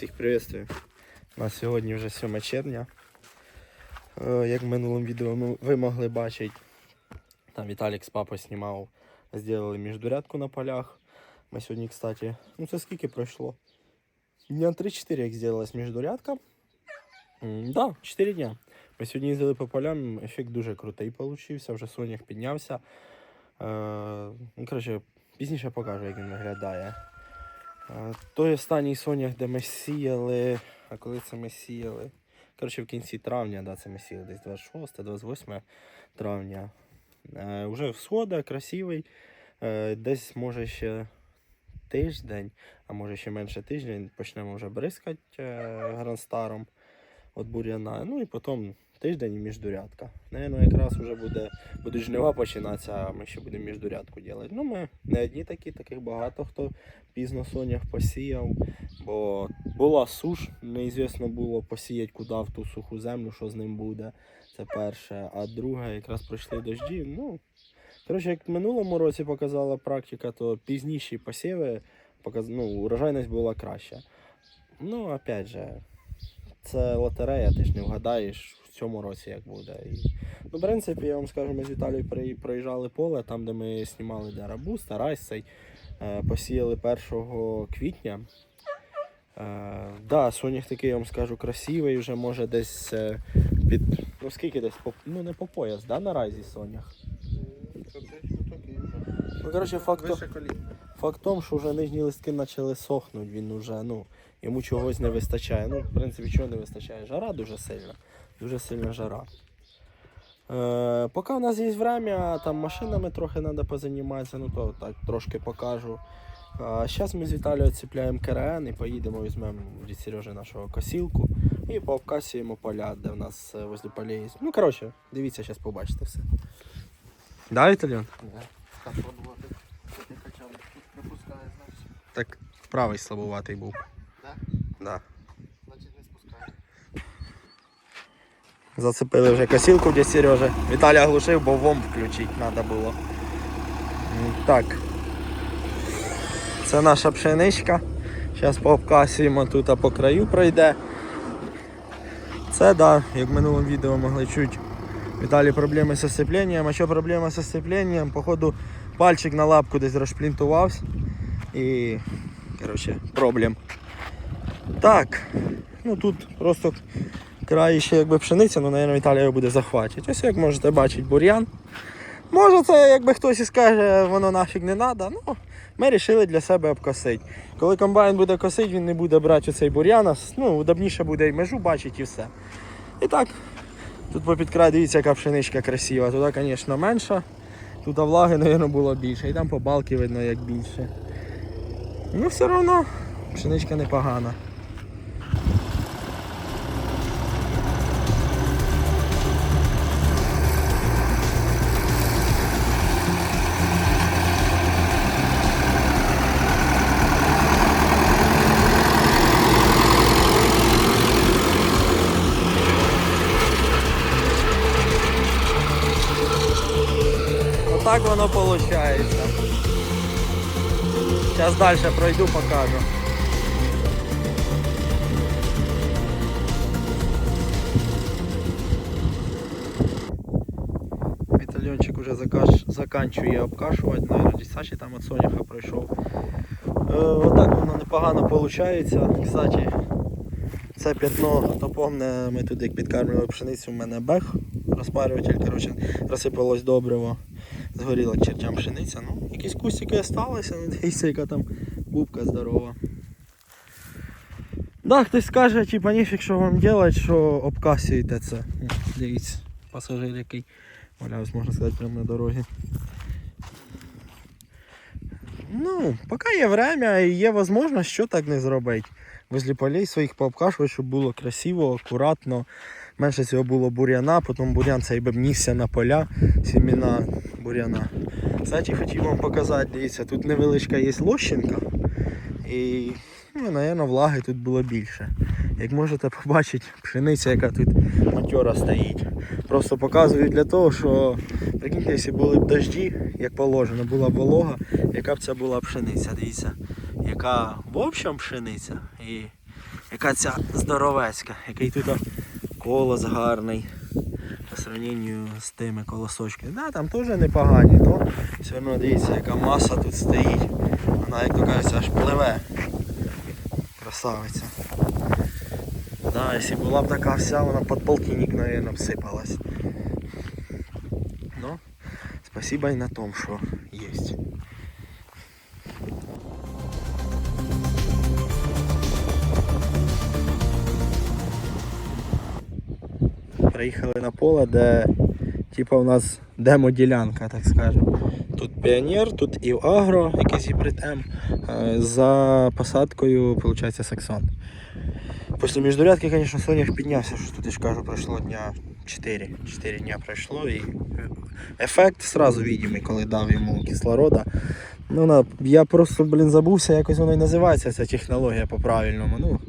Всіх приветствую. У нас сьогодні вже 7 червня. Е, Як в минулому відео ви могли бачити, там Віталік з папою знімав, зробили міждурядку на полях. Ми сьогодні, кстати, ну це скільки пройшло? Дня 3-4 як зробилась міждурядка. Да, 4 дня. Ми сьогодні їздили по полям, ефект дуже крутий получився, вже сонях піднявся. Е, ну, коротше, пізніше покажу, як він виглядає. Той останній сонях, де ми сіяли. А коли це ми сіяли? Коротше, в кінці травня, да, це ми сіяли десь 26-28 травня. Е, Уже всхода, красивий. Е, Десь може ще тиждень, а може ще менше тиждень, почнемо вже бризкати е, гранстаром від бур'яна. Ну і потім тиждень і міждурядка. Наверно, якраз вже буде, будуть жнива починатися, а ми ще будемо міждурядку робити. Ну, ми не одні такі, таких багато хто пізно сонях посіяв, бо була суш, неізвісно було посіяти куди в ту суху землю, що з ним буде. Це перше. А друге, якраз пройшли дожді. Ну, коротше, як в минулому році показала практика, то пізніші посіви, показ... ну, урожайність була краща. Ну, опять же, це лотерея, ти ж не вгадаєш в цьому році, як буде. І... Ну, в принципі, я вам скажу, ми з Віталією проїжджали поле, там, де ми знімали де рабуз. Е, посіяли 1 квітня. Е, да, сонях такий, я вам скажу, красивий, вже може десь е, під. Ну скільки десь по, ну не по пояс, да, наразі сонях. Ну, коротше, факт, факт в тому, що вже нижні листки почали сохнути, він вже, ну, йому чогось не вистачає. Ну, в принципі, чого не вистачає? Жара дуже сильна. Дуже сильна жара. Е, поки у нас є время, там машинами трохи треба позаніматися, ну то так трошки покажу. Зараз ми з Віталією ціпляємо КРН і поїдемо, візьмемо від Сережі нашого косілку і пообкасуємо поля, де в нас е, возле полей є. Ну, коротше, дивіться, зараз побачите все. Да, Віталіон? Так правий слабуватий був. Да? Да. Зацепили вже косілку для Сережі. Віталій глушив, бо вом включити треба було. Так. Це наша пшеничка. Зараз пообкасуємо тут, а по краю пройде. Це да, як в минулому відео могли чути. Віталій проблеми з осцепленням. А що проблема з осцепленням? Походу пальчик на лапку десь розшплінтувався. І коротше, проблем. Так. Ну тут просто край ще якби пшениця, ну, мабуть, Віталія буде захвачувати. Ось як можете бачити, бур'ян. Може це, якби хтось і скаже, воно нафіг не треба. Ну, ми вирішили для себе обкосити. Коли комбайн буде косити, він не буде брати оцей бур'ян, ну, удобніше буде і межу бачити і все. І так, тут попід край, дивіться, яка пшеничка красива. Туди, звісно, менша. Тут влаги, мабуть, було більше. І там по балки видно, як більше. Ну, все одно, пшеничка непогана. Зараз далі пройду, покажу. Вітальончик уже закаш... заканчує обкашувати, наверное, десячий там від соняха пройшов. Е, отак воно непогано виходить. Кстати, це п'ятно, хто ми туди як підкармлювали пшеницю, у мене бех, розпарюватель, коротше, розсипалось добриво, згоріла чертям пшениця. Ну, якісь кустики залишилися, ну дивіться, яка там бубка здорова. Да, хтось скаже, типа ніфіг, що вам робити, що обкасуєте це. Дивіться, пасажир який валявся, можна сказати, прямо на дорозі. Ну, поки є время і є можливість, що так не зробити. Возле полей своїх пообкашувати, щоб було красиво, акуратно. Менше цього було бур'яна, потім бур'ян цей би внісся на поля, сіміна бур'яна. Кстати, хотів вам показати, дивіться, тут невеличка є лощинка. І, ну, напевно, влаги тут було більше. Як можете побачити, пшениця, яка тут матьора стоїть. Просто показую для того, що прикиньте, якщо були б дожді, як положено, була б волога, яка б це була пшениця. Дивіться, яка в общем пшениця і яка ця здоровецька, який тут колос гарний. По сравненню з тими колосочками. Да, там теж непогані, то все одно дивіться, яка маса тут стоїть. Вона, як то кажеться, аж пливе. Красавиця. Да, якщо була б така вся, вона під полтинник, наверное, всипалась. Но спасибо і на том, що є. Приїхали на поле, де типа у нас демо-ділянка, так скажемо. Тут піонер, тут і агро, якийсь гібрид М. е, За посадкою, виходить, саксон. Після міждурядки, звісно, сонях піднявся, що тут я ж кажу, пройшло дня 4. 4 дня пройшло і ефект сразу видимий, коли дав йому кислорода. Ну, я просто, блін, забувся, якось воно і називається ця технологія по-правильному. Ну,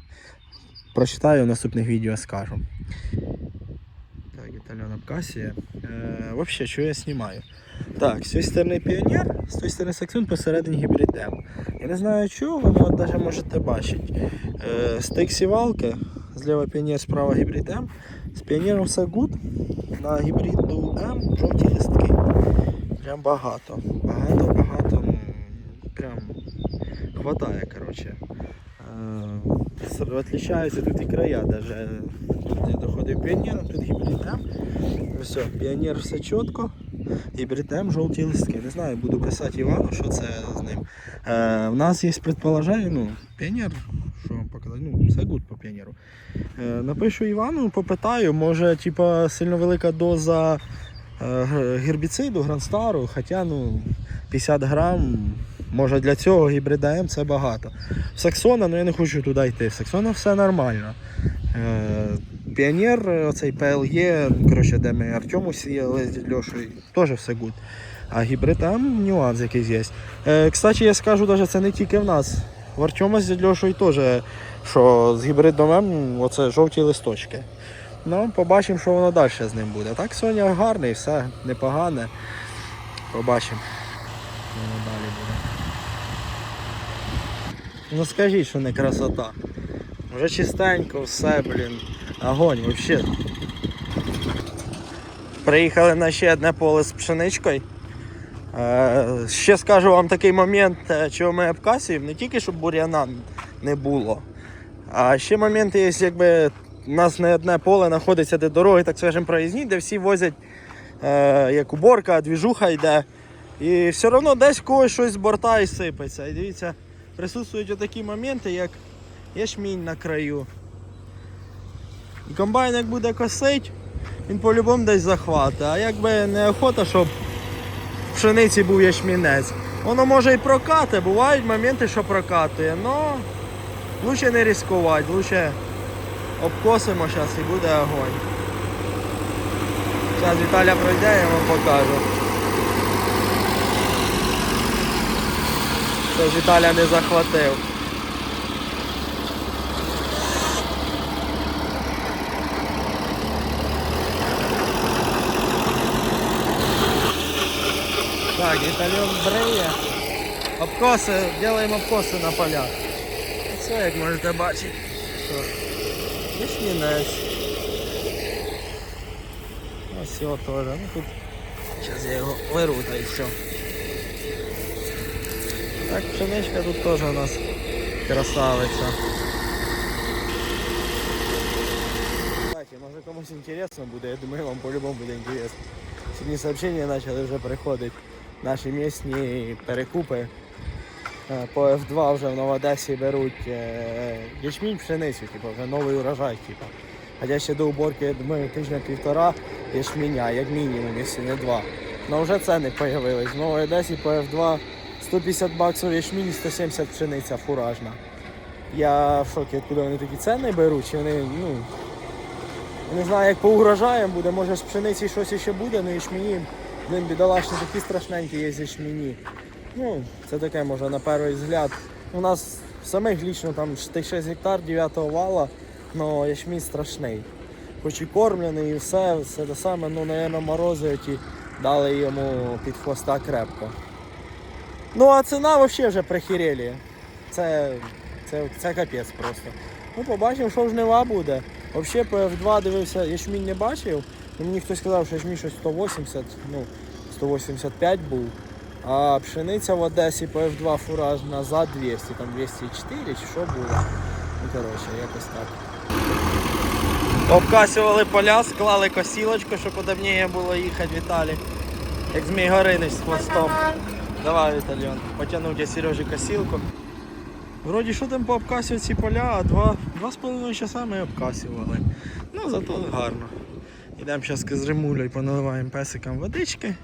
прочитаю в наступних відео скажу. Так, Італьяна Касія. Е, вообще, що я знімаю? Так, з цієї сторони піонер, з тієї сторони саксун, посередині гібрид М. Я не знаю чого, ви навіть можете бачити. Е, стик сівалки, зліва піонер, справа гібрид М. З піонером все good. На гібриду М жовті листки. Прям багато. Багато, багато. ну, Прям хватає, коротше. С- Отличаються тут і края даже. Де доходив піонер, тут гібрид М. Все, піонер все чітко. Гібрид М, жовті листки. Не знаю, буду писати Івану, що це з ним. Е, в нас є предположення, ну, піонер, що вам показати, ну, все гуд по піонеру. Е, напишу Івану, попитаю, може, типа, сильно велика доза е, гербіциду, гранстару, хоча ну, 50 грам, може для цього гібрида М це багато. Саксона, ну я не хочу туди йти. В Саксона все нормально. Е, Піонер, оцей PLE, коротше, де ми Артему сіяли з Льошою, теж все гуд. А гібрид там нюанс якийсь є. Е, кстати, я скажу, даже це не тільки в нас. В Артема з Льошою теж, що з гібридом М оце жовті листочки. Ну, побачимо, що воно далі з ним буде. Так, Соня гарний, все непогане. Побачимо. Що воно далі буде. Ну скажіть, що не красота. Вже чистенько, все, блін. Огонь вообще. Приїхали на ще одне поле з пшеничкою. Е, ще скажу вам такий момент, е, чого ми обкасуємо, не тільки щоб бур'яна не було. А ще моменти є, якби у нас не одне поле знаходиться, де дороги, так скажемо, проїзні, де всі возять е, як уборка, двіжуха йде. І все одно десь когось щось з борта і сипеться. І дивіться, присутствують такі моменти, як ячмінь на краю. І комбайн як буде косить, він по-любому десь захватить. А якби не охота, щоб в пшениці був ячмінець. Воно може і прокати, бувають моменти, що прокатує, але лучше не ризикувати, лучше обкосимо зараз і буде огонь. Зараз Віталя пройде, я вам покажу. Ж Віталя не захватив. Так, Вітальон бреє. Обкоси, делаємо обкоси на полях. Все, як можете бачити. Вишнінець. Ось його теж. Ну тут. Зараз я його вирву та і все. Так, пшеничка тут теж у нас красавиця. Кстати, може комусь інтересно буде, я думаю, вам по-любому буде інтересно. Сьогодні сообщення почали вже приходити. Наші місні перекупи. Е, По F2 вже в Новодесі беруть е, ячмінь, пшеницю, типу, вже новий урожай. Типу. Хоча ще до уборки, думаю, тижня-півтора ячміня, як мінімум, якщо не два. Ну вже ціни з'явились. В Новій Одесі по F2 150 баксів ячмінь, 170 пшениця фуражна. Я в шокі, откуда вони такі ціни беруть, чи вони, ну, не знаю, як по урожаям буде, може з пшениці щось ще буде, але ячмені, блин, бідолашні такі страшненькі є ячмені. Ну, це таке може на перший взгляд. У нас самих лічно там 6 гектар 9 вала, але ячмінь страшний. Хоч і кормлений, і все, все те саме, ну, напевно, морози ті дали йому під хвоста крепко. Ну а ціна взагалі вже прихірелі. Це, це, це капець просто. Ну, побачимо, що жнива буде. Взагалі ПФ2 дивився, ячмінь не бачив. Ну, мені хтось сказав, що ячмінь щось 180, ну, 185 був. А пшениця в Одесі ПФ2 фураж назад 200, там 204 чи що було. Ну, коротше, якось так. Обкасювали поля, склали косілочку, щоб удобніше було їхати Віталій. Як Змій Горинич з хвостом. Давай, Віталіон, я Сережі косілку. Вроді що там пообкасювати ці поля, а два, два з половиною часа ми обкасювали. Ну зато гарно. Йдемо зараз з Римулею, поналиваємо песикам водички.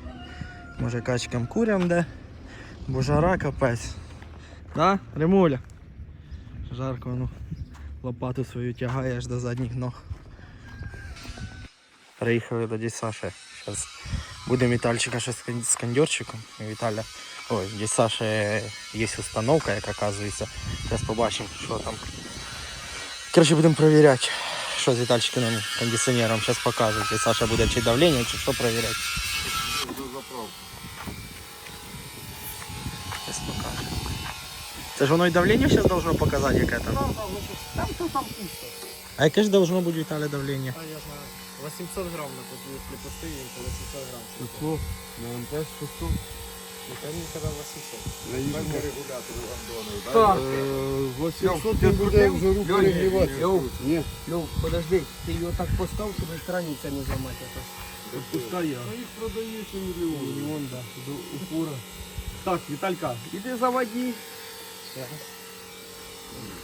Може качкам курям де. Бо жара капець. Да, Римуля? Жарко, ну. Лопату свою тягає аж до задніх ног. Приїхали до Саші. Зараз будемо Вітальчика ще з кон- кондьорчиком. Віталя. Ой, дядь Саші є установка, як оказується. Зараз побачимо, що там. Коротше, будемо перевіряти, що з Вітальчиком кондиціонером. Зараз покажу. Дядь Саша буде чи давлення, чи що перевіряти. Зараз покажу. Це ж воно і давлення зараз должно показати, яке там. Там то там пусто. А яке ж должно бути Віталя давлення? А я знаю. 800 грам на тут, если пустые, то 800 грам. Что? На МТС 600? И там 800. На їх Так. Е, 800 не Ну, подожди, ти його так постав, щоб страниця не зламати. а то. пускай я. Их їх миллион. мільйон. До упора. Так, Віталька, іди заводи.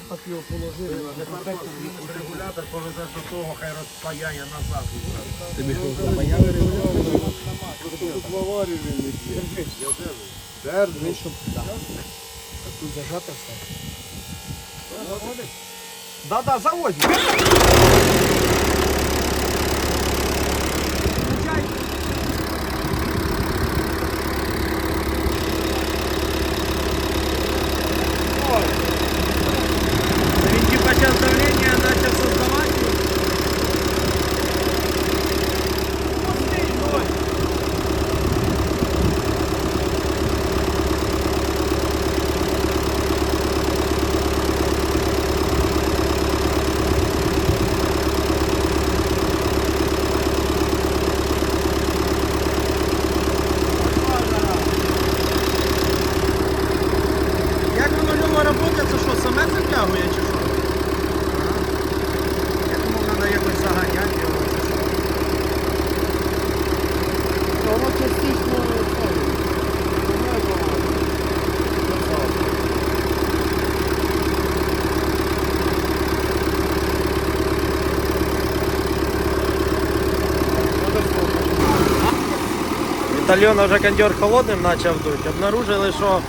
Так його положили. Регулятор повезе до того, хай розпаяє назад. Тобі що, Просто тут в аварію він не є. Держи. Ну, щоб тут зажати все. Да-да, заводь. Він типа час давлення почав создавати. Як воно нього працює, це що, саме затягує чи що? Я думав, треба якось заганяти його чи що. Воно частично Вітальйона вже кондьор холодним почав дути. Обнаружили, що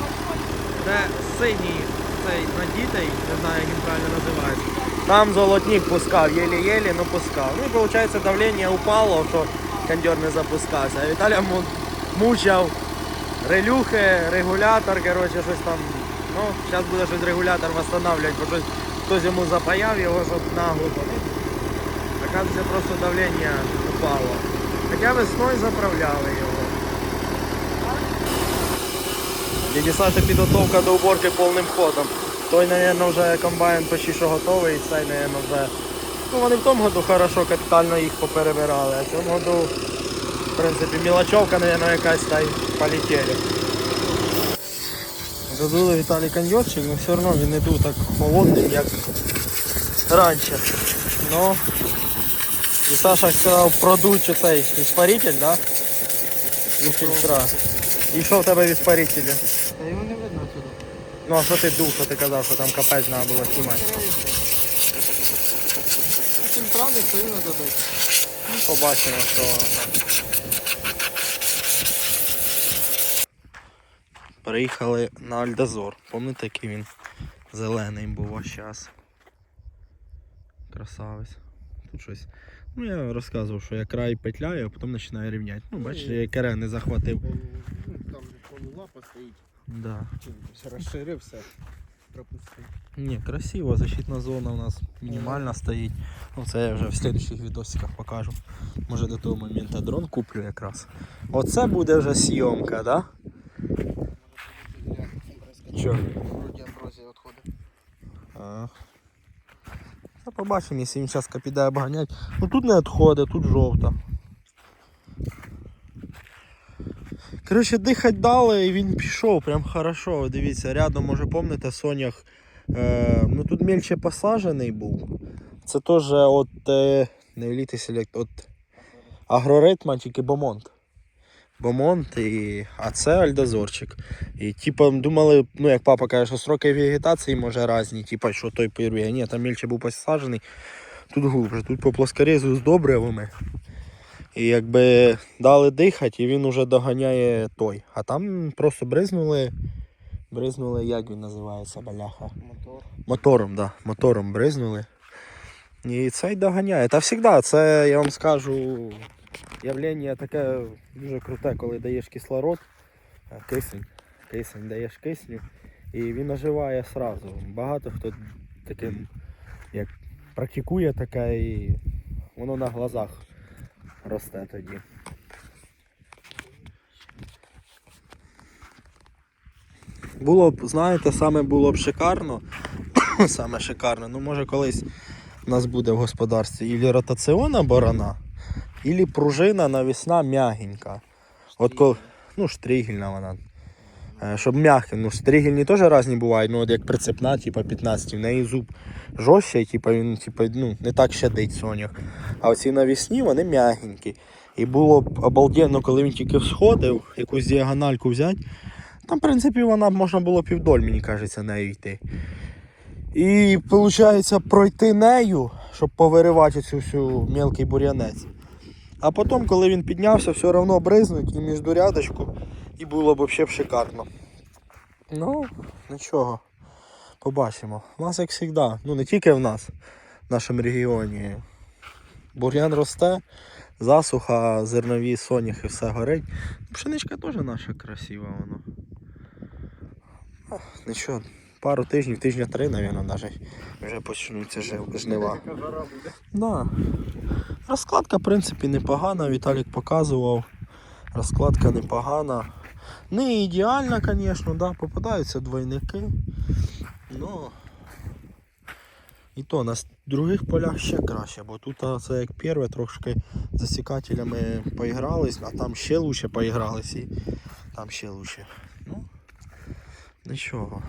де синій цей надітий, не знаю, як він правильно називається. Там золотник пускав, єлі-єлі, ну пускав. Ну і виходить давлення упало, що кондьор не запускався. А Віталя мучав релюхи, регулятор, коротше, щось там. Ну, зараз буде щось регулятор встановлювати, бо щось хтось йому запаяв його, щоб наглухо. Ну, Оказується, просто давлення упало. Хоча весною заправляли його. Дяді Саші підготовка до уборки повним ходом. Той, мабуть, вже комбайн почти що готовий, і цей, мабуть, вже. Ну, вони в тому году хорошо капітально їх поперебирали, а в цьому году, в принципі, мілочовка, мабуть, якась та й полетіли. Задули Віталій кондьорчик, але все одно він не дув так холодний, як раніше. Ну, і Саша сказав продуть цей іспаритель, да? І. І що в тебе в іспарителі? Та його не видно сюди. Ну а що ти дув, що ти казав, що там капець треба було знімати? Чим правда, то надо. Ну, побачимо, що воно там. Приїхали на Альдазор. Пам'ятаєте, який він зелений був аж час. Красавець. Тут щось. Ну я розказував, що я край петляю, а потім починаю рівняти. Ну, бачиш, я кере не захватив. Ну, Там полулапа стоїть. Да. Чим розширився. Пропустив. Ні, красиво, защитна зона у нас мінімальна стоїть. Ну це я вже в слідчих відосиках покажу. Може до того моменту дрон куплю якраз. Оце буде вже зйомка, да? Чо? Вроді амброзія відходить. А. Та побачимо, якщо він зараз піде обганяти. Ну тут не відходить, тут жовта. Коротше, дихать дали і він пішов прям хорошо. Дивіться, рядом, може помните, сонях. Е, ну тут мельче посаджений був. Це теж от е, не селект, от агроритма, тільки бомонт. Бомонт, і... а це альдозорчик. І типа думали, ну як папа каже, що сроки вегетації може різні, типа що той пирує. Ні, там мельче був посаджений. Тут глубже, тут по плоскорезу з добривами. І якби дали дихати, і він уже доганяє той. А там просто бризнули. Бризнули, як він називається, баляха. Мотор. Мотором, да, мотором бризнули. І цей доганяє. Та завжди, це я вам скажу, явлення таке дуже круте, коли даєш кислород, кисень, кисень даєш кисню, і він оживає сразу. Багато хто таким як практикує таке і воно на глазах росте тоді. Було б, знаєте, саме було б шикарно, саме шикарно. Ну, може, колись у нас буде в господарстві ілі ротаціона борона, ілі пружина навісна м'ягенька. От коли, ну, штригельна вона. Е, Щоб м'яке, ну стригельні теж різні бувають, ну от як прицепна, типа 15, в неї зуб жорсткий, типа він типа, ну, не так щадить сонях. А оці навісні вони м'ягенькі. І було б обалденно, коли він тільки всходив, якусь діагональку взяти. Там, в принципі, вона можна було півдоль, мені кажеться, нею йти. І виходить пройти нею, щоб повиривати цю всю мелкий бур'янець. А потім, коли він піднявся, все одно бризнуть і між рядочку, і було б взагалі шикарно. Ну, нічого. Побачимо. У нас як завжди, ну не тільки в нас, в нашому регіоні. Бур'ян росте, засуха, зернові, соняхи, все горить. Пшеничка теж наша красива воно. Нічого, пару тижнів, тижня три, мабуть, навіть вже почнуться жнива. Да. Розкладка, в принципі, непогана, Віталік показував. Розкладка непогана. Не ідеальна, звісно, да, попадаються двойники. Ну. І то на других полях ще краще, бо тут це як перше, трошки засікателями поігрались, а там ще лучше поігрались і там ще лучше. Ну, нічого.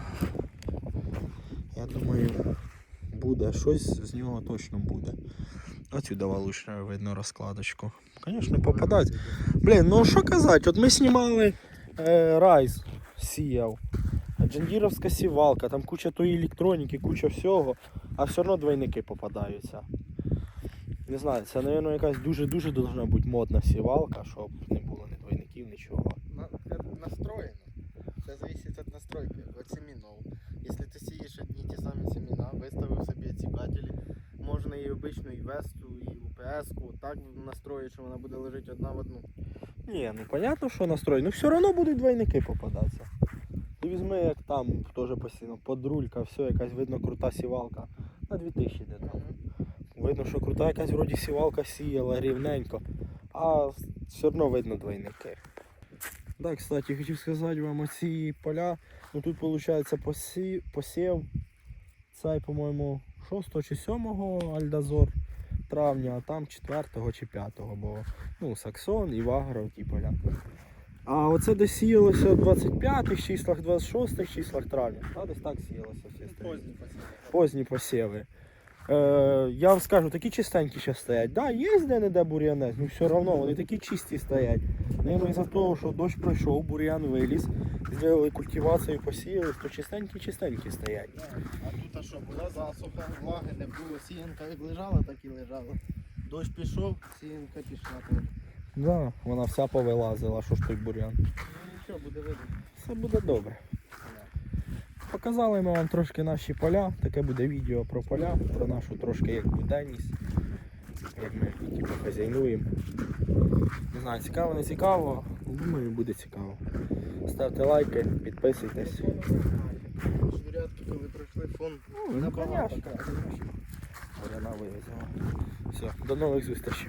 Я думаю, буде щось з нього точно буде. Отсюда лучше видно розкладочку. Звісно, попадають. Блін, ну що казати, от ми знімали е, Райз, сіяв. Джандіровська сівалка, там куча тої електроніки, куча всього, а все одно двойники попадаються. Не знаю, це, мабуть, якась дуже-дуже должна бути модна сівалка, щоб не було ні двойників, нічого. На- это настроено. Все зависит от настройки, от семенов. Если ты сеешь одни и ті самі семена, виставив собі цікателі, можна і обичну, і весту, і УПС-ку так настроїти, що вона буде лежати одна в одну. Ні, ну понятно, що настрой, ну все одно будуть двойники попадатися. Ти візьми, як там теж постійно, подрулька, все, якась видно крута сівалка. На 2000 йде там. Видно, що крута якась вроді сівалка сіяла рівненько, а все одно видно двойники. Так, кстати, хотів сказати вам оці поля. Ну тут виходить посів, посів цей, по-моєму, 6 чи 7 Альдазор травня, а там 4 чи 5, бо ну, Саксон і Вагро, ті поля. А оце десь сіялося в 25 числах, 26 числах травня. Та, десь так сіялося всі остальні позні посіви. Е, я вам скажу, такі чистенькі ще стоять. Да, є де-не-де бур'янець, але все одно вони такі чисті стоять. Наверно, із-за того, що дощ пройшов, бур'ян виліз, зробили культивацію, посіяли, то чистенькі-чистенькі стоять. А тут а що, була засуха, влаги не було, сіянка як лежала, так і лежала. Дощ пішов, сіянка пішла. Так. Да, вона вся повилазила, що ж той бур'ян. Ну нічого, буде видно. Все буде добре. Показали ми вам трошки наші поля. Таке буде відео про поля, про нашу трошки як буденність, як ми типу, хазяйнуємо. Не знаю, цікаво, не цікаво. Думаю, буде цікаво. Ставте лайки, підписуйтесь. Швирятки, коли пройшли фон. Ну, конечно. Вона вивезла. Все, до нових зустрічей.